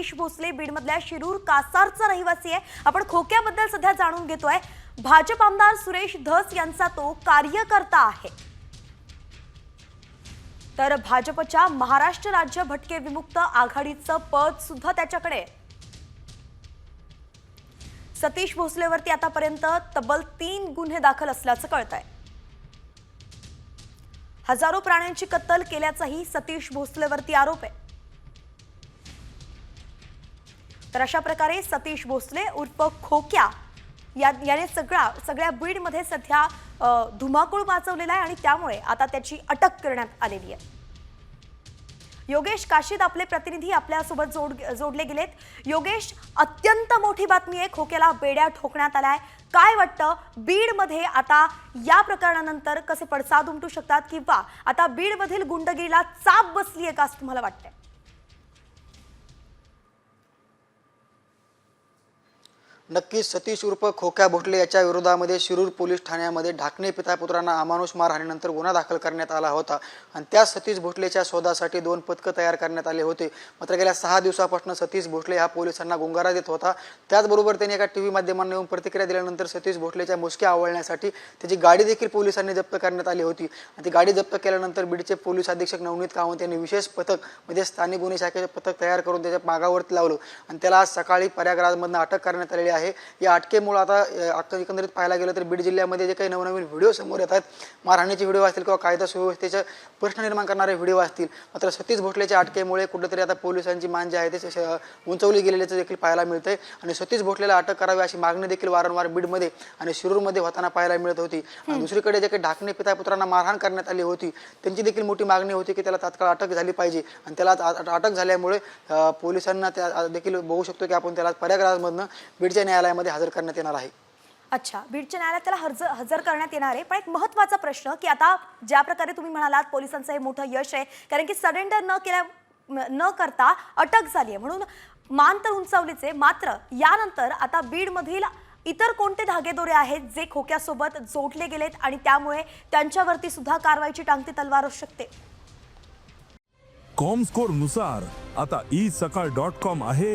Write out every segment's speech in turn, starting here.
सतीश भोसले बीडमधल्या शिरूर कासारचा रहिवासी आहे. आपण खोक्याबद्दल सध्या जाणून घेतोय. भाजप आमदार सुरेश धस यांचा तो कार्यकर्ता आहे. तर भाजपच्या महाराष्ट्र राज्य भटके विमुक्त आघाडीचं पद सुद्धा त्याच्याकडे सतीश भोसलेवरती आतापर्यंत तब्बल तीन गुन्हे दाखल असल्याचं कळत आहे हजारो प्राण्यांची कत्तल केल्याचाही सतीश भोसलेवरती आरोप आहे. तर अशा प्रकारे सतीश भोसले उर्फ खोक्या या याने सगळा सगळ्या बीडमध्ये सध्या धुमाकूळ वाचवलेला आहे आणि त्यामुळे आता त्याची अटक करण्यात आलेली आहे. योगेश काशीद आपले प्रतिनिधी आपल्यासोबत जोड जोडले गेलेत. योगेश अत्यंत मोठी बातमी आहे. खोक्याला बेड्या ठोकण्यात आलाय काय वाटतं? बीडमध्ये आता या प्रकरणानंतर कसे पडसाद उमटू शकतात? किंवा आता बीडमधील गुंडगिरीला चाप बसली आहे का असं तुम्हाला वाटतंय? नक्कीच सतीश उर्फ खोक्या भोटले याच्या विरोधामध्ये शिरूर पोलीस ठाण्यामध्ये ढाकणे पिता पुत्रांना अमानुष मारहाणीनंतर गुन्हा दाखल करण्यात आला होता. आणि त्या सतीश भोटलेच्या शोधासाठी दोन पथकं तयार करण्यात आले होते. मात्र गेल्या सहा दिवसापासून सतीश भोटले हा पोलिसांना गुंगारा देत होता. त्याचबरोबर त्यांनी एका टी व्ही माध्यमांना येऊन प्रतिक्रिया दिल्यानंतर सतीश भोटलेच्या मुसक्या आवळण्यासाठी त्याची गाडी देखील पोलिसांनी जप्त करण्यात आली होती. आणि ती गाडी जप्त केल्यानंतर बीडचे पोलीस अधीक्षक नवनीत कामत यांनी विशेष पथक म्हणजे स्थानिक गुन्हे शाखेचे पथक तयार करून त्याच्या मागावरती लावलं. आणि त्याला आज सकाळी प्रयागराजमधनं अटक करण्यात आलेली आहे. या अटकेमुळे आता एकंदरीत पाहायला गेलं तर बीड जिल्ह्यामध्ये जे काही नवनवीन व्हिडिओ समोर येत आहेत मारहाणीचे व्हिडिओ असतील किंवा कायदा सुव्यवस्थेचे प्रश्न निर्माण करणारे व्हिडिओ असतील मात्र सतीश भोसलेच्या अटकेमुळे कुठेतरी आता पोलिसांची मान जी आहे ते उंचवली गेलेल्याचं देखील पाहायला मिळतंय. आणि सतीश भोसलेला अटक करावी अशी मागणी देखील वारंवार बीडमध्ये आणि शिरूरमध्ये होताना पाहायला मिळत होती. आणि दुसरीकडे जे काही ढाकणे पिता पुत्रांना मारहाण करण्यात आली होती त्यांची देखील मोठी मागणी होती की त्याला तात्काळ अटक झाली पाहिजे. आणि त्याला अटक झाल्यामुळे पोलिसांना त्या देखील बघू शकतो की आपण त्याला प्रयागराजमधनं बीडच्या न्यायालयामध्ये हजर करण्यात येणार आहे. अच्छा बीडच्या न्यायालयात त्याला हजर हजर करण्यात येणार आहे. पण एक महत्त्वाचा प्रश्न की आता ज्या प्रकारे तुम्ही म्हणालात पोलिसांचं हे मोठं यश आहे कारण की सरेंडर न केल्या न करता अटक झाली आहे. म्हणून मान तर उंचावलीच आहे मात्र यानंतर आता बीडमधील इतर कोणते धागेदोरे आहेत जे खोक्यासोबत जोडले गेलेत आणि त्यामुळे त्यांच्यावरती सुद्धा कारवाईची टांगती तलवार असू शकते? कॉमस्कोरनुसार आता ई सकाळ डॉट कॉम आहे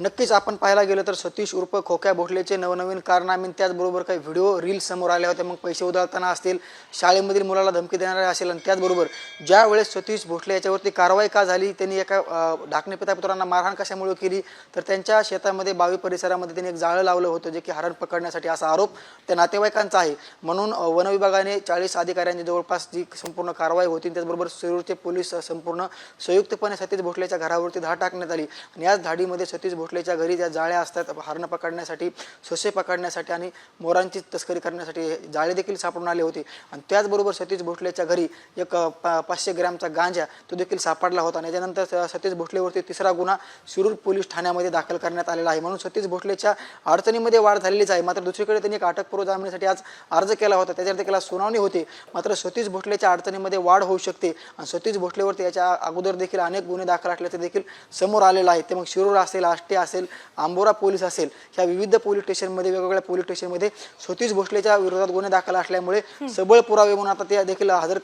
नक्कीच आपण पाहायला गेलं तर सतीश उर्फ खोक्या भोटलेचे नवनवीन कारनामे त्याचबरोबर काही व्हिडिओ रील समोर आले होते. मग पैसे उधळताना असतील शाळेमधील मुलाला धमकी देणारे असेल आणि त्याचबरोबर ज्या वेळेस सतीश भोसले याच्यावरती कारवाई का झाली त्यांनी एका अं, ढाकणे पिता पुत्रांना मारहाण कशामुळे केली तर त्यांच्या शेतामध्ये बावी परिसरामध्ये त्यांनी एक जाळं लावलं होतं जे की हरण पकडण्यासाठी असा आरोप त्या नातेवाईकांचा आहे. म्हणून वनविभागाने चाळीस अधिकाऱ्यांची जवळपास जी संपूर्ण कारवाई होती त्याचबरोबर शिरूरचे पोलीस संपूर्ण संयुक्तपणे सतीश भोटलेच्या घरावरती धाड टाकण्यात आली. आणि याच धाडीमध्ये सतीश कुठल्याच्या घरी ज्या जाळ्या असतात हरणं पकडण्यासाठी सोसे पकडण्यासाठी आणि मोरांची तस्करी करण्यासाठी जाळे देखील सापडून आले होते. आणि त्याचबरोबर सतीश भोसलेच्या घरी एक पा- पाचशे ग्रॅमचा गांजा तो देखील सापडला होता. आणि त्याच्यानंतर सतीश भोसलेवरती तिसरा गुन्हा शिरूर पोलीस ठाण्यामध्ये दाखल करण्यात आलेला आहे. म्हणून सतीश भोसलेच्या अडचणीमध्ये वाढ झालेलीच आहे. मात्र दुसरीकडे त्यांनी एक अटकपूर्व जामिनासाठी आज अर्ज केला होता. त्याच्यावर त्याला सुनावणी होते. मात्र सतीश भोसलेच्या अडचणीमध्ये वाढ होऊ शकते. आणि सतीश भोसलेवरती याच्या अगोदर देखील अनेक गुन्हे दाखल असल्याचे देखील समोर आलेलं आहे. ते मग शिरूर असेल आष्टी असेल आंबोरा पोलीस असेल ह्या विविध पोलीस स्टेशनमध्ये वेगवेगळ्या पोलीस स्टेशनमध्ये सतीश भोसलेच्या विरोधात गुन्हे दाखल असल्यामुळे सबळ पुरावे म्हणून आता ते देखील हजर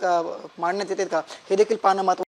मांडण्यात येतात का? हे देखील पाहणं महत्त्वाचं